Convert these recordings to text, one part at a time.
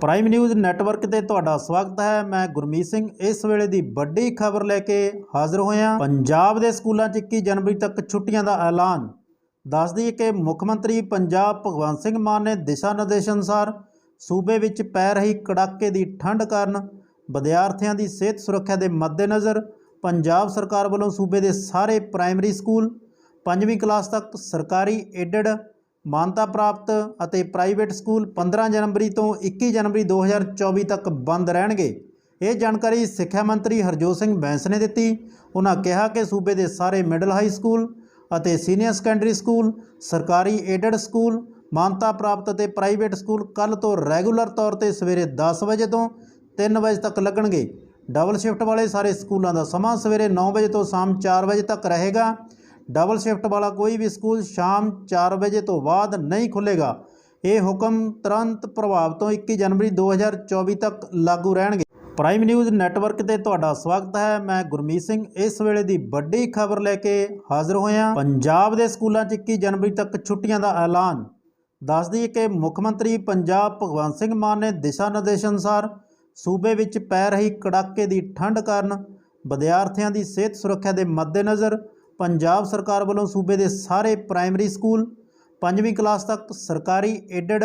Prime news network ਤੇ ਤੁਹਾਡਾ ਸਵਾਗਤ ਹੈ। ਮੈਂ ਗੁਰਮੀਤ ਸਿੰਘ। ਇਸ ਵੇਲੇ ਦੀ ਵੱਡੀ ਖਬਰ ਲੈ ਕੇ ਹਾਜ਼ਰ ਹੋਇਆ ਪੰਜਾਬ ਦੇ ਸਕੂਲਾਂ 'ਚ 21 ਜਨਵਰੀ ਤੱਕ ਛੁੱਟੀਆਂ ਦਾ ਐਲਾਨ। ਦੱਸ ਦਈਏ ਕਿ ਮੁੱਖ ਮੰਤਰੀ ਪੰਜਾਬ ਭਗਵੰਤ ਸਿੰਘ ਮਾਨ ਨੇ ਦਿਸ਼ਾ ਨਿਰਦੇਸ਼ ਅਨੁਸਾਰ ਸੂਬੇ ਵਿੱਚ ਪੈ ਰਹੀ ਕੜਾਕੇ ਦੀ ਠੰਡ ਕਾਰਨ ਵਿਦਿਆਰਥੀਆਂ ਦੀ ਸਿਹਤ ਸੁਰੱਖਿਆ ਦੇ ਮੱਦੇਨਜ਼ਰ ਪੰਜਾਬ ਸਰਕਾਰ ਵੱਲੋਂ ਸੂਬੇ ਦੇ ਸਾਰੇ ਪ੍ਰਾਇਮਰੀ ਸਕੂਲ ਪੰਜਵੀਂ ਕਲਾਸ ਤੱਕ ਸਰਕਾਰੀ ਏਡਡ ਮਾਨਤਾ ਪ੍ਰਾਪਤ ਅਤੇ ਪ੍ਰਾਈਵੇਟ ਸਕੂਲ 15 ਜਨਵਰੀ ਤੋਂ 21 ਜਨਵਰੀ 2024 ਤੱਕ ਬੰਦ ਰਹਿਣਗੇ। ਇਹ ਜਾਣਕਾਰੀ ਸਿੱਖਿਆ ਮੰਤਰੀ ਹਰਜੋਤ ਸਿੰਘ ਬੈਂਸ ਨੇ ਦਿੱਤੀ। ਉਹਨਾਂ ਕਿਹਾ ਕਿ ਸੂਬੇ ਦੇ ਸਾਰੇ ਮਿਡਲ ਹਾਈ ਸਕੂਲ ਅਤੇ ਸੀਨੀਅਰ ਸੈਕੰਡਰੀ ਸਕੂਲ, ਸਰਕਾਰੀ ਏਡਡ ਸਕੂਲ, ਮਾਨਤਾ ਪ੍ਰਾਪਤ ਅਤੇ ਪ੍ਰਾਈਵੇਟ ਸਕੂਲ ਕੱਲ ਤੋਂ ਰੈਗੂਲਰ ਤੌਰ ਤੇ ਸਵੇਰੇ 10 ਵਜੇ ਤੋਂ 3 ਵਜੇ ਤੱਕ ਲੱਗਣਗੇ। ਡਬਲ ਸ਼ਿਫਟ ਵਾਲੇ ਸਾਰੇ ਸਕੂਲਾਂ ਦਾ ਸਮਾਂ ਸਵੇਰੇ 9 ਵਜੇ ਤੋਂ ਸ਼ਾਮ 4 ਵਜੇ ਤੱਕ ਰਹੇਗਾ। ਡਬਲ ਸ਼ਿਫਟ ਵਾਲਾ ਕੋਈ ਵੀ ਸਕੂਲ ਸ਼ਾਮ 4 ਵਜੇ ਤੋਂ ਬਾਅਦ ਨਹੀਂ ਖੁੱਲੇਗਾ ਇਹ ਹੁਕਮ ਤੁਰੰਤ ਪ੍ਰਭਾਵ ਤੋਂ 21 ਜਨਵਰੀ 2024 ਤੱਕ ਲਾਗੂ ਰਹਿਣਗੇ। ਪ੍ਰਾਈਮ ਨਿਊਜ਼ ਨੈਟਵਰਕ ਤੇ ਤੁਹਾਡਾ ਸਵਾਗਤ ਹੈ। ਮੈਂ ਗੁਰਮੀਤ ਸਿੰਘ। ਇਸ ਵੇਲੇ ਦੀ ਵੱਡੀ ਖਬਰ ਲੈ ਕੇ ਹਾਜ਼ਰ ਹੋਇਆ ਪੰਜਾਬ ਦੇ ਸਕੂਲਾਂ 'ਚ 21 ਜਨਵਰੀ ਤੱਕ ਛੁੱਟੀਆਂ ਦਾ ਐਲਾਨ। ਦੱਸ ਦਈਏ ਕਿ ਮੁੱਖ ਮੰਤਰੀ ਪੰਜਾਬ ਭਗਵੰਤ ਸਿੰਘ ਮਾਨ ਨੇ ਦਿਸ਼ਾ ਨਿਰਦੇਸ਼ ਅਨੁਸਾਰ ਸੂਬੇ ਵਿੱਚ ਪੈ ਰਹੀ ਕੜਾਕੇ ਦੀ ਠੰਡ ਕਾਰਨ ਵਿਦਿਆਰਥੀਆਂ ਦੀ ਸਿਹਤ ਸੁਰੱਖਿਆ ਦੇ ਮੱਦੇਨਜ਼ਰ ਪੰਜਾਬ ਸਰਕਾਰ ਵੱਲੋਂ ਸੂਬੇ ਦੇ ਸਾਰੇ ਪ੍ਰਾਇਮਰੀ ਸਕੂਲ, ਪੰਜਵੀਂ ਕਲਾਸ ਤੱਕ ਸਰਕਾਰੀ ਏਡਡ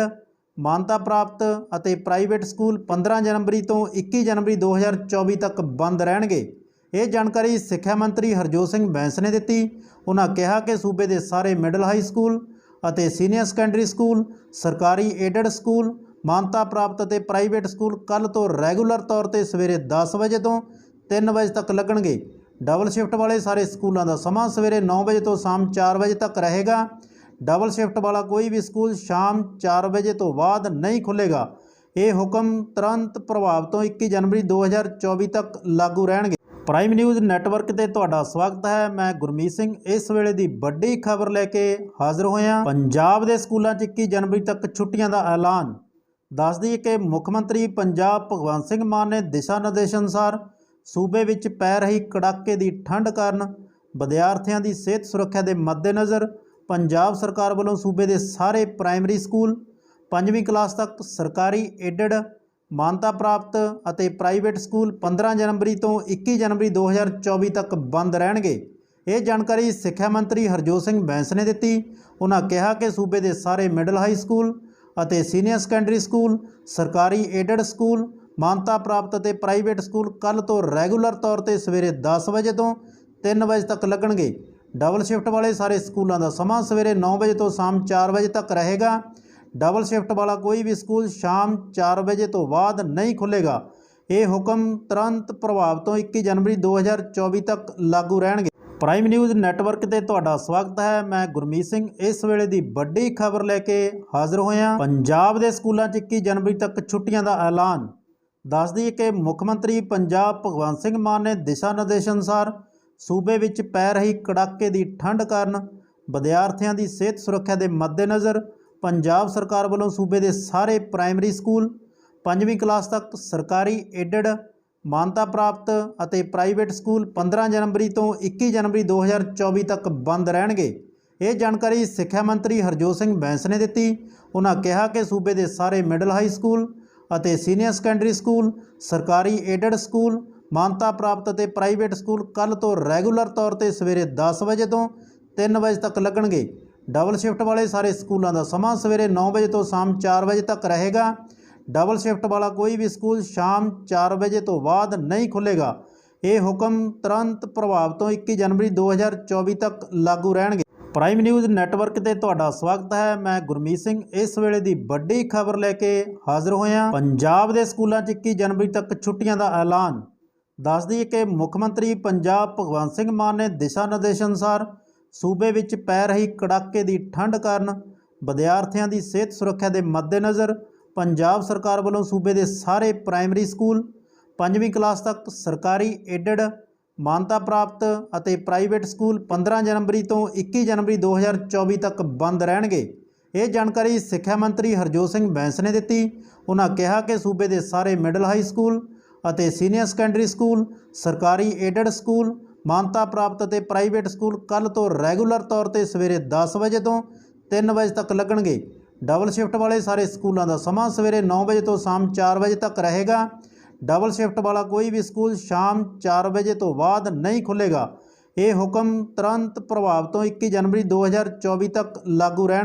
ਮਾਨਤਾ ਪ੍ਰਾਪਤ ਅਤੇ ਪ੍ਰਾਈਵੇਟ ਸਕੂਲ 15 ਜਨਵਰੀ ਤੋਂ 21 ਜਨਵਰੀ 2024 ਤੱਕ ਬੰਦ ਰਹਿਣਗੇ। ਇਹ ਜਾਣਕਾਰੀ ਸਿੱਖਿਆ ਮੰਤਰੀ ਹਰਜੋਤ ਸਿੰਘ ਬੈਂਸ ਨੇ ਦਿੱਤੀ। ਉਹਨਾਂ ਕਿਹਾ ਕਿ ਸੂਬੇ ਦੇ ਸਾਰੇ ਮਿਡਲ ਹਾਈ ਸਕੂਲ ਅਤੇ ਸੀਨੀਅਰ ਸੈਕੰਡਰੀ ਸਕੂਲ ਸਰਕਾਰੀ ਏਡਡ ਸਕੂਲ ਮਾਨਤਾ ਪ੍ਰਾਪਤ ਅਤੇ ਪ੍ਰਾਈਵੇਟ ਸਕੂਲ ਕੱਲ ਤੋਂ ਰੈਗੂਲਰ ਤੌਰ ਤੇ ਸਵੇਰੇ 10 ਵਜੇ ਤੋਂ 3 ਵਜੇ ਤੱਕ ਲੱਗਣਗੇ। ਡਬਲ ਸ਼ਿਫਟ ਵਾਲੇ ਸਾਰੇ ਸਕੂਲਾਂ ਦਾ ਸਮਾਂ ਸਵੇਰੇ 9 ਵਜੇ ਤੋਂ ਸ਼ਾਮ 4 ਵਜੇ ਤੱਕ ਰਹੇਗਾ। ਡਬਲ ਸ਼ਿਫਟ ਵਾਲਾ ਕੋਈ ਵੀ ਸਕੂਲ ਸ਼ਾਮ 4 ਵਜੇ ਤੋਂ ਬਾਅਦ ਨਹੀਂ ਖੁੱਲੇਗਾ ਇਹ ਹੁਕਮ ਤੁਰੰਤ ਪ੍ਰਭਾਵ ਤੋਂ 21 ਜਨਵਰੀ 2024 ਤੱਕ ਲਾਗੂ ਰਹਿਣਗੇ। ਪ੍ਰਾਈਮ ਨਿਊਜ਼ ਨੈਟਵਰਕ ਤੇ ਤੁਹਾਡਾ ਸਵਾਗਤ ਹੈ। ਮੈਂ ਗੁਰਮੀਤ ਸਿੰਘ। ਇਸ ਵੇਲੇ ਦੀ ਵੱਡੀ ਖਬਰ ਲੈ ਕੇ ਹਾਜ਼ਰ ਹੋਇਆ ਪੰਜਾਬ ਦੇ ਸਕੂਲਾਂ 'ਚ 21 ਜਨਵਰੀ ਤੱਕ ਛੁੱਟੀਆਂ ਦਾ ਐਲਾਨ। ਦੱਸਦੀ ਦਈਏ ਕਿ ਮੁੱਖ ਮੰਤਰੀ ਪੰਜਾਬ ਭਗਵੰਤ ਸਿੰਘ ਮਾਨ ਨੇ ਦਿਸ਼ਾ ਨਿਰਦੇਸ਼ ਅਨੁਸਾਰ ਸੂਬੇ ਵਿੱਚ ਪੈ ਰਹੀ ਕੜਾਕੇ ਦੀ ਠੰਡ ਕਾਰਨ ਵਿਦਿਆਰਥੀਆਂ ਦੀ ਸਿਹਤ ਸੁਰੱਖਿਆ ਦੇ ਮੱਦੇਨਜ਼ਰ ਪੰਜਾਬ ਸਰਕਾਰ ਵੱਲੋਂ ਸੂਬੇ ਦੇ ਸਾਰੇ ਪ੍ਰਾਇਮਰੀ ਸਕੂਲ, ਪੰਜਵੀਂ ਕਲਾਸ ਤੱਕ ਸਰਕਾਰੀ ਏਡਡ ਮਾਨਤਾ ਪ੍ਰਾਪਤ ਅਤੇ ਪ੍ਰਾਈਵੇਟ ਸਕੂਲ 15 ਜਨਵਰੀ ਤੋਂ 21 ਜਨਵਰੀ 2024 ਤੱਕ ਬੰਦ ਰਹਿਣਗੇ। ਇਹ ਜਾਣਕਾਰੀ ਸਿੱਖਿਆ ਮੰਤਰੀ ਹਰਜੋਤ ਸਿੰਘ ਬੈਂਸ ਨੇ ਦਿੱਤੀ। ਉਹਨਾਂ ਕਿਹਾ ਕਿ ਸੂਬੇ ਦੇ ਸਾਰੇ ਮਿਡਲ ਹਾਈ ਸਕੂਲ ਅਤੇ ਸੀਨੀਅਰ ਸੈਕੰਡਰੀ ਸਕੂਲ ਸਰਕਾਰੀ ਏਡਡ ਸਕੂਲ ਮਾਨਤਾ ਪ੍ਰਾਪਤ ਅਤੇ ਪ੍ਰਾਈਵੇਟ ਸਕੂਲ ਕੱਲ ਤੋਂ ਰੈਗੂਲਰ ਤੌਰ ਤੇ ਸਵੇਰੇ 10 ਵਜੇ ਤੋਂ 3 ਵਜੇ ਤੱਕ ਲੱਗਣਗੇ। ਡਬਲ ਸ਼ਿਫਟ ਵਾਲੇ ਸਾਰੇ ਸਕੂਲਾਂ ਦਾ ਸਮਾਂ ਸਵੇਰੇ 9 ਵਜੇ ਤੋਂ ਸ਼ਾਮ 4 ਵਜੇ ਤੱਕ ਰਹੇਗਾ। ਡਬਲ ਸ਼ਿਫਟ ਵਾਲਾ ਕੋਈ ਵੀ ਸਕੂਲ ਸ਼ਾਮ 4 ਵਜੇ ਤੋਂ ਬਾਅਦ ਨਹੀਂ ਖੁੱਲੇਗਾ ਇਹ ਹੁਕਮ ਤੁਰੰਤ ਪ੍ਰਭਾਵ ਤੋਂ 21 ਜਨਵਰੀ 2024 ਤੱਕ ਲਾਗੂ ਰਹਿਣਗੇ। ਪ੍ਰਾਈਮ ਨਿਊਜ਼ ਨੈਟਵਰਕ ਤੇ ਤੁਹਾਡਾ ਸਵਾਗਤ ਹੈ। ਮੈਂ ਗੁਰਮੀਤ ਸਿੰਘ। ਇਸ ਵੇਲੇ ਦੀ ਵੱਡੀ ਖਬਰ ਲੈ ਕੇ ਹਾਜ਼ਰ ਹੋਇਆ ਪੰਜਾਬ ਦੇ ਸਕੂਲਾਂ 'ਚ 21 ਜਨਵਰੀ ਤੱਕ ਛੁੱਟੀਆਂ ਦਾ ਐਲਾਨ। ਦੱਸ ਦਈਏ ਕਿ ਮੁੱਖ ਮੰਤਰੀ ਪੰਜਾਬ ਭਗਵੰਤ ਸਿੰਘ ਮਾਨ ਨੇ ਦਿਸ਼ਾ ਨਿਰਦੇਸ਼ ਅਨੁਸਾਰ ਸੂਬੇ ਵਿੱਚ ਪੈ ਰਹੀ ਕੜਾਕੇ ਦੀ ਠੰਡ ਕਾਰਨ ਵਿਦਿਆਰਥੀਆਂ ਦੀ ਸਿਹਤ ਸੁਰੱਖਿਆ ਦੇ ਮੱਦੇਨਜ਼ਰ ਪੰਜਾਬ ਸਰਕਾਰ ਵੱਲੋਂ ਸੂਬੇ ਦੇ ਸਾਰੇ ਪ੍ਰਾਇਮਰੀ ਸਕੂਲ, ਪੰਜਵੀਂ ਕਲਾਸ ਤੱਕ ਸਰਕਾਰੀ ਏਡਡ, ਮਾਨਤਾ ਪ੍ਰਾਪਤ ਅਤੇ ਪ੍ਰਾਈਵੇਟ ਸਕੂਲ 15 ਜਨਵਰੀ ਤੋਂ 21 ਜਨਵਰੀ 2024 ਤੱਕ ਬੰਦ ਰਹਿਣਗੇ। ਇਹ ਜਾਣਕਾਰੀ ਸਿੱਖਿਆ ਮੰਤਰੀ ਹਰਜੋਤ ਸਿੰਘ ਬੈਂਸ ਨੇ ਦਿੱਤੀ। ਉਹਨਾਂ ਕਿਹਾ ਕਿ ਸੂਬੇ ਦੇ ਸਾਰੇ ਮਿਡਲ ਹਾਈ ਸਕੂਲ ਅਤੇ ਸੀਨੀਅਰ ਸੈਕੰਡਰੀ ਸਕੂਲ, ਸਰਕਾਰੀ ਏਡਡ ਸਕੂਲ, ਮਾਨਤਾ ਪ੍ਰਾਪਤ ਅਤੇ ਪ੍ਰਾਈਵੇਟ ਸਕੂਲ ਕੱਲ ਤੋਂ ਰੈਗੂਲਰ ਤੌਰ ਤੇ ਸਵੇਰੇ 10 ਵਜੇ ਤੋਂ 3 ਵਜੇ ਤੱਕ ਲੱਗਣਗੇ। ਡਬਲ ਸ਼ਿਫਟ ਵਾਲੇ ਸਾਰੇ ਸਕੂਲਾਂ ਦਾ ਸਮਾਂ ਸਵੇਰੇ 9 ਵਜੇ ਤੋਂ ਸ਼ਾਮ 4 ਵਜੇ ਤੱਕ ਰਹੇਗਾ। ਡਬਲ ਸ਼ਿਫਟ ਵਾਲਾ ਕੋਈ ਵੀ ਸਕੂਲ ਸ਼ਾਮ 4 ਵਜੇ ਤੋਂ ਬਾਅਦ ਨਹੀਂ ਖੁੱਲੇਗਾ ਇਹ ਹੁਕਮ ਤੁਰੰਤ ਪ੍ਰਭਾਵ ਤੋਂ 21 ਜਨਵਰੀ 2024 ਤੱਕ ਲਾਗੂ ਰਹਿਣਗੇ। ਪ੍ਰਾਈਮ ਨਿਊਜ਼ ਨੈਟਵਰਕ ਤੇ ਤੁਹਾਡਾ ਸਵਾਗਤ ਹੈ। ਮੈਂ ਗੁਰਮੀਤ ਸਿੰਘ। ਇਸ ਵੇਲੇ ਦੀ ਵੱਡੀ ਖਬਰ ਲੈ ਕੇ ਹਾਜ਼ਰ ਹੋਇਆ ਪੰਜਾਬ ਦੇ ਸਕੂਲਾਂ 'ਚ 21 ਜਨਵਰੀ ਤੱਕ ਛੁੱਟੀਆਂ ਦਾ ਐਲਾਨ। ਦੱਸ ਦਈਏ ਕਿ ਮੁੱਖ ਮੰਤਰੀ ਪੰਜਾਬ ਭਗਵੰਤ ਸਿੰਘ ਮਾਨ ਨੇ ਦਿਸ਼ਾ ਨਿਰਦੇਸ਼ ਅਨੁਸਾਰ ਸੂਬੇ ਵਿੱਚ ਪੈ ਰਹੀ ਕੜਾਕੇ ਦੀ ਠੰਡ ਕਾਰਨ ਵਿਦਿਆਰਥੀਆਂ ਦੀ ਸਿਹਤ ਸੁਰੱਖਿਆ ਦੇ ਮੱਦੇਨਜ਼ਰ ਪੰਜਾਬ ਸਰਕਾਰ ਵੱਲੋਂ ਸੂਬੇ ਦੇ ਸਾਰੇ ਪ੍ਰਾਇਮਰੀ ਸਕੂਲ ਪੰਜਵੀਂ ਕਲਾਸ ਤੱਕ ਸਰਕਾਰੀ ਏਡਡ ਮਾਨਤਾ ਪ੍ਰਾਪਤ ਅਤੇ ਪ੍ਰਾਈਵੇਟ ਸਕੂਲ 15 ਜਨਵਰੀ ਤੋਂ 21 ਜਨਵਰੀ 2024 ਤੱਕ ਬੰਦ ਰਹਿਣਗੇ। ਇਹ ਜਾਣਕਾਰੀ ਸਿੱਖਿਆ ਮੰਤਰੀ ਹਰਜੋਤ ਸਿੰਘ ਬੈਂਸ ਨੇ ਦਿੱਤੀ। ਉਹਨਾਂ ਕਿਹਾ ਕਿ ਸੂਬੇ ਦੇ ਸਾਰੇ ਮਿਡਲ ਹਾਈ ਸਕੂਲ ਅਤੇ ਸੀਨੀਅਰ ਸੈਕੰਡਰੀ ਸਕੂਲ, ਸਰਕਾਰੀ ਏਡਡ ਸਕੂਲ, ਮਾਨਤਾ ਪ੍ਰਾਪਤ ਅਤੇ ਪ੍ਰਾਈਵੇਟ ਸਕੂਲ ਕੱਲ ਤੋਂ ਰੈਗੂਲਰ ਤੌਰ ਤੇ ਸਵੇਰੇ 10 ਵਜੇ ਤੋਂ 3 ਵਜੇ ਤੱਕ ਲੱਗਣਗੇ। ਡਬਲ ਸ਼ਿਫਟ ਵਾਲੇ ਸਾਰੇ ਸਕੂਲਾਂ ਦਾ ਸਮਾਂ ਸਵੇਰੇ 9 ਵਜੇ ਤੋਂ ਸ਼ਾਮ 4 ਵਜੇ ਤੱਕ ਰਹੇਗਾ। ਡਬਲ ਸ਼ਿਫਟ ਵਾਲਾ ਕੋਈ ਵੀ ਸਕੂਲ ਸ਼ਾਮ 4 ਵਜੇ ਤੋਂ ਬਾਅਦ ਨਹੀਂ ਖੁੱਲੇਗਾ ਇਹ ਹੁਕਮ ਤੁਰੰਤ ਪ੍ਰਭਾਵ ਤੋਂ 21 ਜਨਵਰੀ 2024 ਤੱਕ ਲਾਗੂ ਰਹਿਣਗੇ।